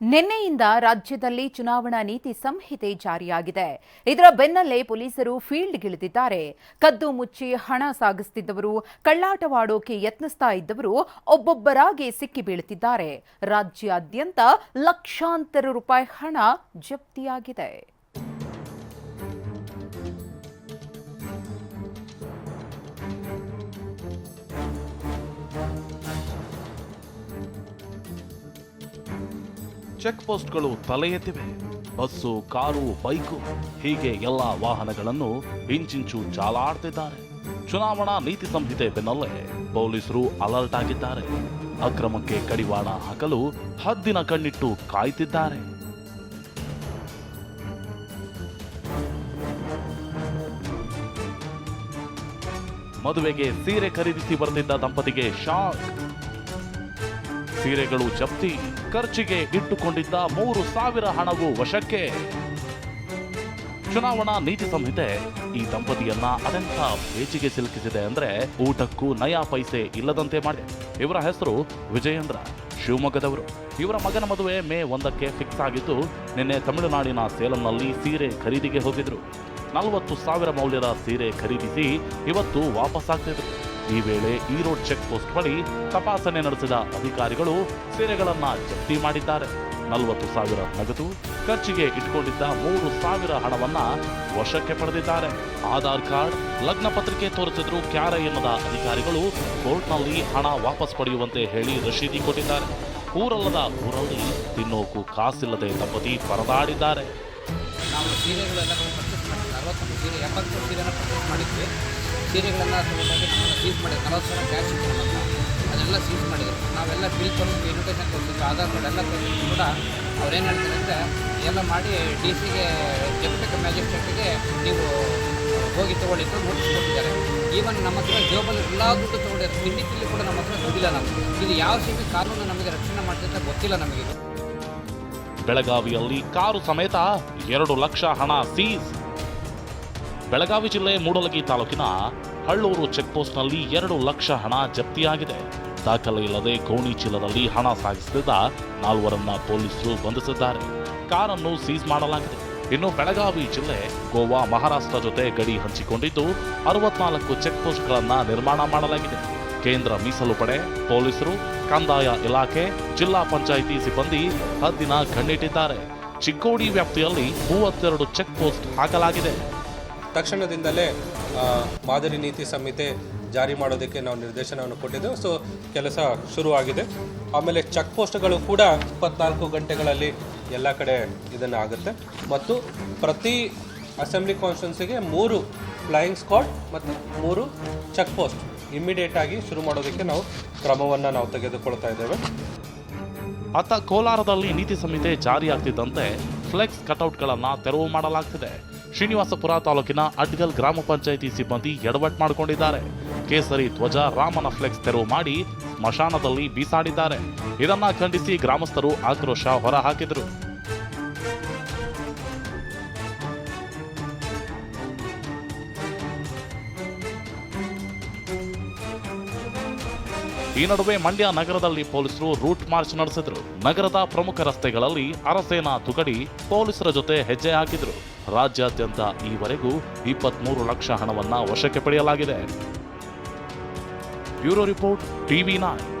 ನಿನ್ನೆಯಿಂದ ರಾಜ್ಯದಲ್ಲಿ ಚುನಾವಣಾ ನೀತಿ ಸಂಹಿತೆ ಜಾರಿಯಾಗಿದೆ. ಇದರ ಬೆನ್ನಲ್ಲೇ ಪೊಲೀಸರು ಫೀಲ್ಡ್ಗಿಳಿದಿದ್ದಾರೆ ಕದ್ದು ಮುಚ್ಚಿ ಹಣ ಸಾಗಿಸುತ್ತಿದ್ದವರು ಕಳ್ಳಾಟವಾಡೋಕೆ ಯತ್ನಿಸ್ತಾ ಇದ್ದವರು ಒಬ್ಬೊಬ್ಬರಾಗಿ ಸಿಕ್ಕಿ ಬೀಳುತ್ತಿದ್ದಾರೆ. ರಾಜ್ಯಾದ್ಯಂತ ಲಕ್ಷಾಂತರ ರೂಪಾಯಿ ಹಣ ಜಪ್ತಿಯಾಗಿದೆ. ಚೆಕ್ ಪೋಸ್ಟ್ಗಳು ತಲೆ ಎತ್ತಿವೆ. ಬಸ್ಸು, ಕಾರು, ಬೈಕು, ಹೀಗೆ ಎಲ್ಲ ವಾಹನಗಳನ್ನು ಇಂಚಿಂಚು ಚಾಲಾಡ್ತಿದ್ದಾರೆ. ಚುನಾವಣಾ ನೀತಿ ಸಂಹಿತೆ ಬೆನ್ನಲ್ಲೇ ಪೊಲೀಸರು ಅಲರ್ಟ್ ಆಗಿದ್ದಾರೆ. ಅಕ್ರಮಕ್ಕೆ ಕಡಿವಾಣ ಹಾಕಲು ಹದ್ದಿನ ಕಣ್ಣಿಟ್ಟು ಕಾಯ್ತಿದ್ದಾರೆ. ಮದುವೆಗೆ ಸೀರೆ ಖರೀದಿಸಿ ಬರೆದಿದ್ದ ದಂಪತಿಗೆ ಶಾಕ್. ಸೀರೆಗಳು ಜಪ್ತಿ ಖರ್ಚಿಗೆ ಇಟ್ಟುಕೊಂಡಿದ್ದ ಮೂರು ಸಾವಿರ ಹಣವು ವಶಕ್ಕೆ. ಚುನಾವಣಾ ನೀತಿ ಸಂಹಿತೆ ಈ ದಂಪತಿಯನ್ನ ಅದೆಂಥ ಬೇಚಿಗೆ ಸಿಲುಕಿಸಿದೆ ಅಂದ್ರೆ ಊಟಕ್ಕೂ ನಯಾ ಪೈಸೆ ಇಲ್ಲದಂತೆ ಮಾಡಿದೆ. ಇವರ ಹೆಸರು ವಿಜಯೇಂದ್ರ ಶಿವಮೊಗ್ಗದವರು. ಇವರ ಮಗನ ಮದುವೆ ಮೇ ಒಂದಕ್ಕೆ ಫಿಕ್ಸ್ ಆಗಿದ್ದು ನಿನ್ನೆ ತಮಿಳುನಾಡಿನ ಸೇಲಂನಲ್ಲಿ ಸೀರೆ ಖರೀದಿಗೆ ಹೋಗಿದ್ರು. ನಲವತ್ತು ಸಾವಿರ ಮೌಲ್ಯದ ಸೀರೆ ಖರೀದಿಸಿ ಇವತ್ತು ವಾಪಸ್ಸಾಗ್ತಿದ್ರು. ಈ ವೇಳೆ ಈರೋಡ್ ಚೆಕ್ ಪೋಸ್ಟ್ ಬಳಿ ತಪಾಸಣೆ ನಡೆಸಿದ ಅಧಿಕಾರಿಗಳು ಸೀರೆಗಳನ್ನ ಜಪ್ತಿ ಮಾಡಿದ್ದಾರೆ. ನಲವತ್ತು ಸಾವಿರ ನಗದು, ಖರ್ಚಿಗೆ ಇಟ್ಕೊಂಡಿದ್ದ ಮೂರು ಸಾವಿರ ಹಣವನ್ನ ವಶಕ್ಕೆ ಪಡೆದಿದ್ದಾರೆ. ಆಧಾರ್ ಕಾರ್ಡ್, ಲಗ್ನ ಪತ್ರಿಕೆ ತೋರಿಸಿದ್ರು ಕ್ಯಾರೆ ಎನ್ನದ ಅಧಿಕಾರಿಗಳು ಕೋರ್ಟ್ನಲ್ಲಿ ಹಣ ವಾಪಸ್ ಪಡೆಯುವಂತೆ ಹೇಳಿ ರಶೀದಿ ಕೊಟ್ಟಿದ್ದಾರೆ. ಊರಲ್ಲದ ಊರಲ್ಲಿ ತಿನ್ನೋಕು ಕಾಸಿಲ್ಲದೆ ದಂಪತಿ ಪರದಾಡಿದ್ದಾರೆ ನಾವು ಸೀರೆಗಳೆಲ್ಲ ಪರ್ಚೇಸ್ ಮಾಡಿದ್ವಿ ಅರವತ್ತೊಂದು ಸೀರೆ, ಎಪ್ಪತ್ತು ಸೀರೆನ ಪರ್ಚೇಸ್ ಮಾಡಿದ್ವಿ. ಸೀರೆಗಳನ್ನು ತಗೊಂಡಾಗಿ ನಮ್ಮನ್ನು ಸೀಸ್ ಮಾಡಿದ್ರು ನಲವತ್ತು ಸಾವಿರ ಕ್ಯಾಶ್ ಇತ್ತು ನಮ್ಮ ಹತ್ರ ಅದೆಲ್ಲ ಸೀಸ್ ಮಾಡಿದ್ರು ನಾವೆಲ್ಲ ಬಿಲ್ ತಗೊಂಡು ಇನ್ವಿಟೇಷನ್ ಕೊಡ್ತಿದ್ವಿ. ಆಧಾರ್ ಕಾರ್ಡ್ ಎಲ್ಲ ಕೂಡ. ಅವ್ರೇನು ಹೇಳ್ತಾರೆ ಅಂದರೆ, ಎಲ್ಲ ಮಾಡಿ ಡಿ ಸಿಗೆ ಡೆಪ್ಯೂಟಿ ಮ್ಯಾಜಿಸ್ಟ್ರೇಟಿಗೆ ನೀವು, ಹೋಗಿ ತೊಗೊಳ್ಳಿದ್ದು ನೋಟಿಸ್ ಕೊಟ್ಟಿದ್ದಾರೆ. ಈವನ್ ನಮ್ಮ ಹತ್ರ ಜೋಬಲ್ಲಿ ಎಲ್ಲ ದುಡ್ಡು ತೊಗೊಂಡಿದ್ದಾರೆ. ತಿಂಡಿ ಕೂಡ ನಮ್ಮ ಹತ್ರ ದುಡ್ಡಿಲ್ಲ ನಾವು ಇದು ಯಾವ ಸೀಮೆ ಕಾನೂನು ನಮಗೆ ರಕ್ಷಣೆ ಮಾಡ್ತಿದ್ದ ಗೊತ್ತಿಲ್ಲ ನಮಗೆ. ಬೆಳಗಾವಿಯಲ್ಲಿ ಕಾರು ಸಮೇತ ಎರಡು ಲಕ್ಷ ಹಣ ಸೀಸ್. ಬೆಳಗಾವಿ ಜಿಲ್ಲೆ ಮೂಡಲಗಿ ತಾಲೂಕಿನ ಹಳ್ಳೂರು ಚೆಕ್ ಪೋಸ್ಟ್ನಲ್ಲಿ ಎರಡು ಲಕ್ಷ ಹಣ ಜಪ್ತಿಯಾಗಿದೆ. ದಾಖಲೆ ಇಲ್ಲದೆ ಗೋಣಿ ಚೀಲದಲ್ಲಿ ಹಣ ಸಾಗಿಸುತ್ತಿದ್ದ ನಾಲ್ವರನ್ನ ಪೊಲೀಸರು ಬಂಧಿಸಿದ್ದಾರೆ. ಕಾರನ್ನು ಸೀಸ್ ಮಾಡಲಾಗಿದೆ. ಇನ್ನು ಬೆಳಗಾವಿ ಜಿಲ್ಲೆ ಗೋವಾ ಮಹಾರಾಷ್ಟ್ರ ಜೊತೆ ಗಡಿ ಹಂಚಿಕೊಂಡಿದ್ದು ಅರವತ್ನಾಲ್ಕು ಚೆಕ್ ಪೋಸ್ಟ್ಗಳನ್ನ ನಿರ್ಮಾಣ ಮಾಡಲಾಗಿದೆ. ಕೇಂದ್ರ ಮೀಸಲು ಪಡೆ, ಪೊಲೀಸರು, ಕಂದಾಯ ಇಲಾಖೆ, ಜಿಲ್ಲಾ ಪಂಚಾಯಿತಿ ಸಿಬ್ಬಂದಿ ಹದ್ದಿನ ಕಣ್ಣಿಟ್ಟಿದ್ದಾರೆ. ಚಿಕ್ಕೋಡಿ ವ್ಯಾಪ್ತಿಯಲ್ಲಿ ಮೂವತ್ತೆರಡು ಚೆಕ್ ಪೋಸ್ಟ್ ಹಾಕಲಾಗಿದೆ. ತಕ್ಷಣದಿಂದಲೇ ಮಾದರಿ ನೀತಿ ಸಂಹಿತೆ ಜಾರಿ ಮಾಡೋದಕ್ಕೆ ನಾವು ನಿರ್ದೇಶನವನ್ನು ಕೊಟ್ಟಿದ್ದೆವು. ಸೊ ಕೆಲಸ ಶುರುವಾಗಿದೆ. ಆಮೇಲೆ ಚೆಕ್ ಪೋಸ್ಟ್ಗಳು ಕೂಡ ಇಪ್ಪತ್ನಾಲ್ಕು ಗಂಟೆಗಳಲ್ಲಿ ಎಲ್ಲ ಕಡೆ ಇದನ್ನು ಆಗುತ್ತೆ. ಮತ್ತು ಪ್ರತಿ ಅಸೆಂಬ್ಲಿ ಕಾನ್ಸ್ಟೆನ್ಸಿಗೆ ಮೂರು ಫ್ಲೈಯಿಂಗ್ ಸ್ಕ್ವಾಡ್ ಮತ್ತು ಮೂರು ಚೆಕ್ ಪೋಸ್ಟ್ ಇಮ್ಮಿಡಿಯೇಟ್ ಆಗಿ ಶುರು ಮಾಡೋದಕ್ಕೆ ನಾವು ಕ್ರಮವನ್ನು ನಾವು ತೆಗೆದುಕೊಳ್ತಾ ಇದ್ದೇವೆ. ಅತ್ತ ಕೋಲಾರದಲ್ಲಿ ನೀತಿ ಸಂಹಿತೆ ಜಾರಿಯಾಗ್ತಿದ್ದಂತೆ ಫ್ಲೆಕ್ಸ್ ಕಟೌಟ್ಗಳನ್ನು ತೆರವು ಮಾಡಲಾಗ್ತಿದೆ. ಶ್ರೀನಿವಾಸಪುರ ತಾಲೂಕಿನ ಅಡ್ಗಲ್ ಗ್ರಾಮ ಪಂಚಾಯಿತಿ ಸಿಬ್ಬಂದಿ ಎಡವಟ್ ಮಾಡಿಕೊಂಡಿದ್ದಾರೆ. ಕೇಸರಿ ಧ್ವಜ ರಾಮನ ಫ್ಲೆಕ್ಸ್ ತೆರವು ಮಾಡಿ ಸ್ಮಶಾನದಲ್ಲಿ ಬೀಸಾಡಿದ್ದಾರೆ. ಇದನ್ನ ಖಂಡಿಸಿ ಗ್ರಾಮಸ್ಥರು ಆಕ್ರೋಶ ಹೊರಹಾಕಿದರು. ಈ ನಡುವೆ ಮಂಡ್ಯ ನಗರದಲ್ಲಿ ಪೊಲೀಸರು ರೂಟ್ ಮಾರ್ಚ್ ನಡೆಸಿದ್ರು. ನಗರದ ಪ್ರಮುಖ ರಸ್ತೆಗಳಲ್ಲಿ ಅರಸೇನಾ ತುಕಡಿ ಪೊಲೀಸರ ಜೊತೆ ಹೆಜ್ಜೆ ಹಾಕಿದ್ರು. ರಾಜ್ಯಾದ್ಯಂತ ಈವರೆಗೂ ಇಪ್ಪತ್ಮೂರು ಲಕ್ಷ ಹಣವನ್ನ ವಶಕ್ಕೆ ಪಡೆಯಲಾಗಿದೆ. Bureau report, TV nine.